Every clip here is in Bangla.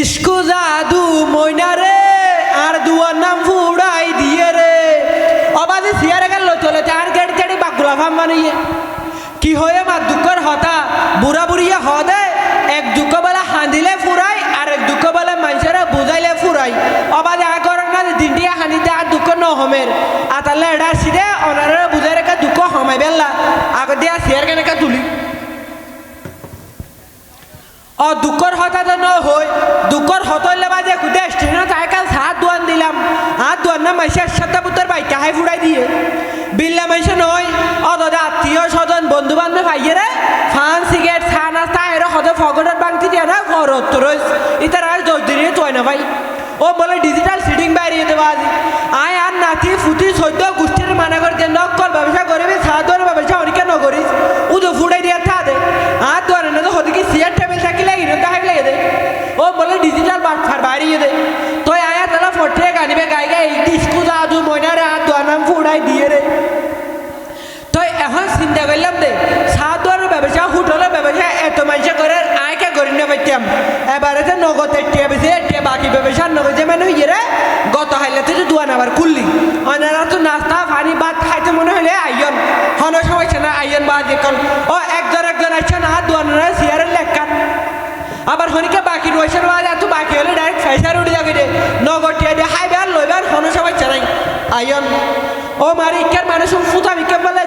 ইস্কু জাদু মইনারে আর দুয়ার নাম ফুড়াই দিয়ে রে। অবাধে সিয়ারে গেল, চলে চার গেড়ি চেড়ি বাগুলা ফাম বানিয়ে। কি হয়ে মা দুঃখর হতা? বুড়া বুড়িয়া হদে এক দুঃখ বেলা হাঁদিলে ফুরাই, আর এক দুঃখ বেলা মানুষেরা বুঝাইলে ফুরাই। অবাধে আগর না দিনটি হানিতে আর দুঃখ ন হমের। আতালে এডা সিদে অনারে বুঝাই রেখে দুঃখ হমাই বেলা আগর দিয়া সিয়ার কেনেকে তুলি। অ দুঃখর হঠাৎ ন হই দুঃখর হতলে বাজে খুদে স্টেশনে তাই কাল হাত দোয়ান দিলাম, হাত দোয়ান না মাইসের সাতটা পুত্র বাইক হাই ফুড়াই দিয়ে। বিল্লা মাইসে নয়, অ, দাদা, আত্মীয় স্বজন, বন্ধু বান্ধব আইয়ে রে ফান সিগারেট চা, নাস্তা এর হদে ফগরের বাংতি দিয়ে না ফরত রইস ইতার আর দশ দিনে চয় না ভাই ও বলে ডিজিটাল সিটিং বাইরে আজ। আয় আর নাতি, ফুটি সদ্য গোষ্ঠীর মানা করতে নকল ব্যবসা করবি সাধারণ ব্যবসা অনেকে নকরিস উদো ফুড়াই দিয়ে থাকে আর তো না তো হদিকে সিয়ার টেবিল থাকিলে ইনো তাহাই লাগে দে ও বলে ডিজিটাল বাটফার বাড়িয়ে দে তো আয়া তালা ফটে গানিবে গাই গাই ডিসকু জাদু ময়নারে আর দোয়ানাম ফুড়াই দিয়ে রে তো এখন চিন্তা করলাম দে সাধারণ ব্যবসা হোটেলের ব্যবসা এত মানুষে করে আয়কে করি না পাইতাম এবারে যে নগদ টিয়া বেশি টিয়া বাকি ব্যবসা নগদ যে মানে ইয়ে গত হাইলে তো দোয়ান আবার খুললি। অনারা তো নাস্তা, পানি, ভাত খাইতে মনে হলে আইয়ন। হন সমস্যা না, আইয়ন বা দেখল ও, একজন একজন আসছে না, দোয়ানরা সিয়ারের লেখান আবার হনিকে বাকি রয়েছে এত বাকি হলে ডাইরেক্ট ফেসার উঠে যাবে রে। নগদ টিয়া দিয়ে হাইবার লইবার হন সমস্যা নাই আইয়ন। ও মারি ইকের মানুষ ফুতা বিকে বলে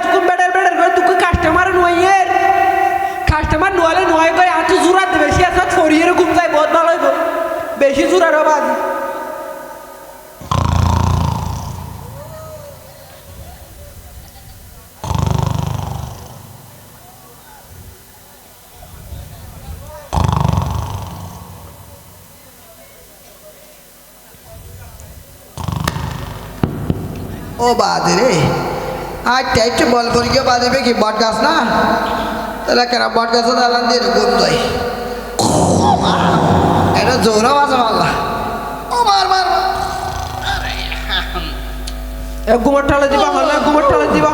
ও বাদে রে। আর টাইট বল করে গিয়ে বাঁধবে কি বট গাছ না? তাহলে কেন বট গাছ দালান দিয়ে গুম দেয় এটা জোরা বাজে মাল্লা ও মার মার। গুমর টালে দিবা হন গুমর টালে দিবা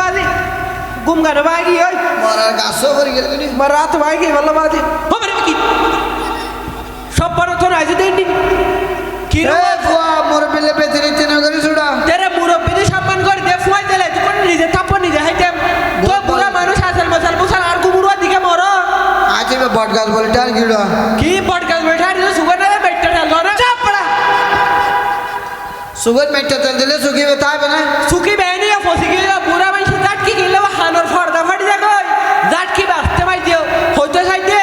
বাজি গুম গানো বাগি, ওই। মরার গাছও করে গেলে মার বাগি ভালো বাজি ও মারে কি সব বড় তো রাইজে দেন কি রে এ ফুয়া মোর বিলে পেতে নিতে না করি সুড়া তেরে মুরব্বীদের সম্মান করে দে ফুয়াই দিলে তুই কোন নিজে থাপ্প নিজে হাইতেম তো বুড়া মানুষ আসল মাসাল বুসাল আর গুমর দিকে মর আজ এবার বট গাছ বলে টার গিড়া কি পডকাস্ট বেঠা দিলে সুগার না বেটটা ঢাল না চাপ পড়া সুগত মেটটা তেল দিলে শুকিয়ে তাই না সুখী বেহনি ফসি গিয়ে বুড়া মানুষ জাটকি গেলে হানোর ফর্দা ফাটি যায় কই জাটকি বাঁচতে পাই দিও হইতে চাইতে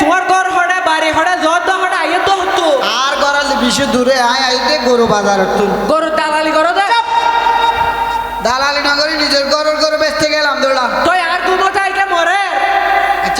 তোমার ঘর হড়ে বাড়ি হড়ে যত হড়ে আইয়ে তো হতো আর গড়ালে বেশি দূরে আয় আইতে গরু বাজার তুল গরু দালালি করো দালালি না করে নিজের গরুর